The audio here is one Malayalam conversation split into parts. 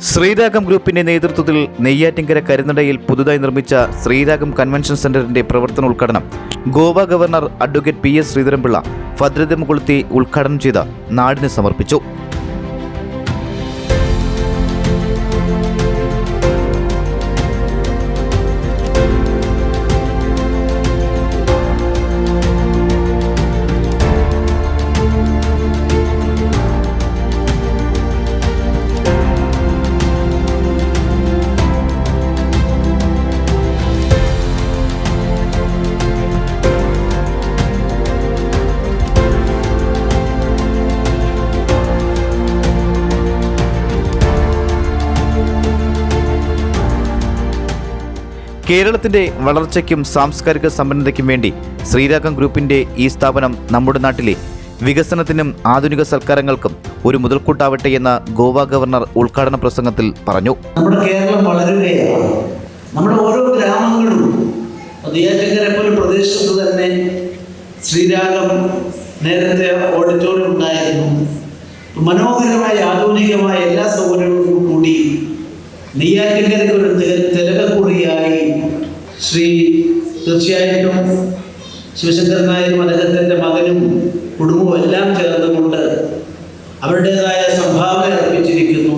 ശ്രീരാഗം ഗ്രൂപ്പിന്റെ നേതൃത്വത്തിൽ നെയ്യാറ്റിങ്കര കരുനടയിൽ പുതുതായി നിർമ്മിച്ച ശ്രീരാഗം കൺവെൻഷൻ സെന്ററിന്റെ പ്രവർത്തന ഉദ്ഘാടനം Goa governor advocate P S Sreedharan Pillai ഭദ്രത കൊളുത്തി ഉദ്ഘാടനം ചെയ്ത് നാടിന് സമർപ്പിച്ചു. കേരളത്തിന്റെ വളർച്ചയ്ക്കും സാംസ്കാരിക സമ്പന്നതയ്ക്കും വേണ്ടി ശ്രീരാഗം ഗ്രൂപ്പിന്റെ ഈ സ്ഥാപനം നമ്മുടെ നാട്ടിലെ വികസനത്തിനും ആധുനിക സൽക്കാരങ്ങൾക്കും ഒരു മുതൽക്കൂട്ടാവട്ടെ എന്ന് ഗോവ ഗവർണർ ഉദ്ഘാടന പ്രസംഗത്തിൽ പറഞ്ഞു. നമ്മുടെ കേരളം വളരുകയാണ്. നമ്മുടെ ഓരോ ഗ്രാമങ്ങളും പ്രദേശത്ത് തന്നെ ശ്രീരാഗം നേരത്തെ ഓഡിറ്റോറിയം ഉണ്ടായിരുന്നു. മനോഹരമായ ആധുനികമായ എല്ലാ സൗകര്യങ്ങളും കൂടി നെയ്യാറ്റിൻകരയ്ക്ക് ഒരു തില- തിലകക്കുറിയായി ശ്രീ തീർച്ചയായിട്ടും ശിവശങ്കരൻ നായരും അദ്ദേഹത്തിന്റെ മകനും കുടുംബവും എല്ലാം ചേർന്നുകൊണ്ട് അവരുടേതായ സംഭാവന അർപ്പിച്ചിരിക്കുന്നു.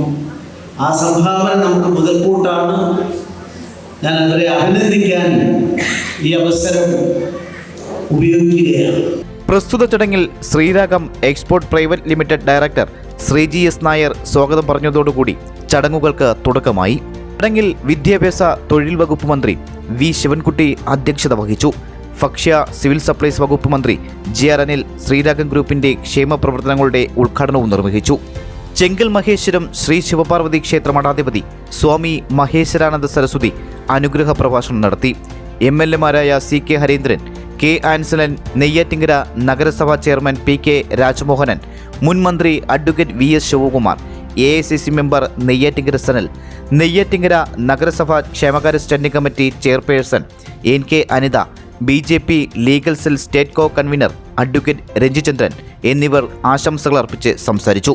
ആ സംഭാവന നമുക്ക് മുതൽക്കൂട്ടാണ്. ഞാൻ അവരെ അഭിനന്ദിക്കാൻ ഈ അവസരം ഉപയോഗിക്കുകയാണ്. പ്രസ്തുത ചടങ്ങിൽ Sreeragam export private limited director Sreeji S Nair സ്വാഗതം പറഞ്ഞതോടുകൂടി ചടങ്ങുകൾക്ക് തുടക്കമായി. ചടങ്ങിൽ വിദ്യാഭ്യാസ തൊഴിൽ വകുപ്പ് മന്ത്രി വി ശിവൻകുട്ടി അധ്യക്ഷത വഹിച്ചു. ഭക്ഷ്യ സിവിൽ സപ്ലൈസ് വകുപ്പ് മന്ത്രി ജി ആർ അനിൽ ശ്രീരാഗം ഗ്രൂപ്പിന്റെ ക്ഷേമ പ്രവർത്തനങ്ങളുടെ ഉദ്ഘാടനവും നിർവഹിച്ചു. ചെങ്കൽ മഹേശ്വരം ശ്രീ ശിവപാർവതി ക്ഷേത്ര മഠാധിപതി സ്വാമി മഹേശ്വരാനന്ദ സരസ്വതി അനുഗ്രഹ പ്രഭാഷണം നടത്തി. M L എമാരായ C K Harindran K Ansalan Neyyattinkara നഗരസഭാ ചെയർമാൻ പി കെ രാജ്മോഹനൻ മുൻ മന്ത്രി advocate V S Sivakumar A I C C member Neyyattinkara Sanal Neyyattinkara നഗരസഭ ക്ഷേമകാര്യ standing committee chairperson N K Anitha B J P legal cell state co convener advocate Ranjichandran എന്നിവർ ആശംസകൾ അർപ്പിച്ച് സംസാരിച്ചു.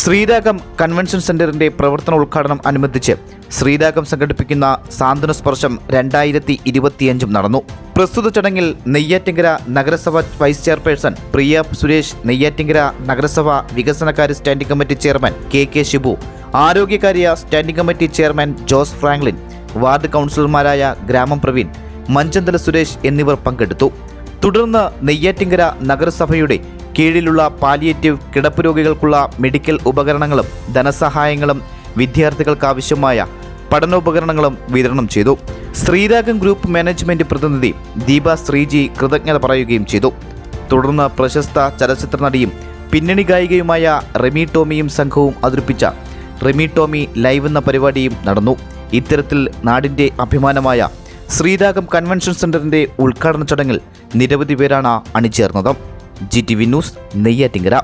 ശ്രീരാഗം കൺവെൻഷൻ സെന്ററിന്റെ പ്രവർത്തന ഉദ്ഘാടനം അനുബന്ധിച്ച് ശ്രീരാഗം സംഘടിപ്പിക്കുന്ന സാന്ത്വന സ്പർശം രണ്ടായിരത്തി ഇരുപത്തിയഞ്ചും നടന്നു. പ്രസ്തുത ചടങ്ങിൽ നെയ്യാറ്റിങ്കര നഗരസഭ വൈസ് ചെയർപേഴ്സൺ പ്രിയ സുരേഷ് നെയ്യാറ്റിങ്കര നഗരസഭ വികസനകാര്യ standing committee chairman K K Shibu ആരോഗ്യകാര്യ standing committee chairman Jose Franklin ward കൗൺസിലർമാരായ ഗ്രാമം പ്രവീൺ മഞ്ചന്തല സുരേഷ് എന്നിവർ പങ്കെടുത്തു. തുടർന്ന് നെയ്യാറ്റിങ്കര നഗരസഭയുടെ കീഴിലുള്ള പാലിയേറ്റീവ് കിടപ്പ് രോഗികൾക്കുള്ള മെഡിക്കൽ ഉപകരണങ്ങളും ധനസഹായങ്ങളും വിദ്യാർത്ഥികൾക്കാവശ്യമായ പഠനോപകരണങ്ങളും വിതരണം ചെയ്തു. ശ്രീരാഗം ഗ്രൂപ്പ് മാനേജ്മെന്റ് പ്രതിനിധി ദീപ ശ്രീജി കൃതജ്ഞത പറയുകയും ചെയ്തു. തുടർന്ന് പ്രശസ്ത ചലച്ചിത്ര നടിയും പിന്നണി ഗായികയുമായ റെമി ടോമിയും സംഘവും അവതരിപ്പിച്ച റെമി ടോമി ലൈവ് എന്ന പരിപാടിയും നടന്നു. ഇത്തരത്തിൽ നാടിന്റെ അഭിമാനമായ ശ്രീരാഗം കൺവെൻഷൻ സെന്ററിന്റെ ഉദ്ഘാടന ചടങ്ങിൽ നിരവധി പേരാണ് അണിചേർന്നത്. G T V news Neyyattinkara.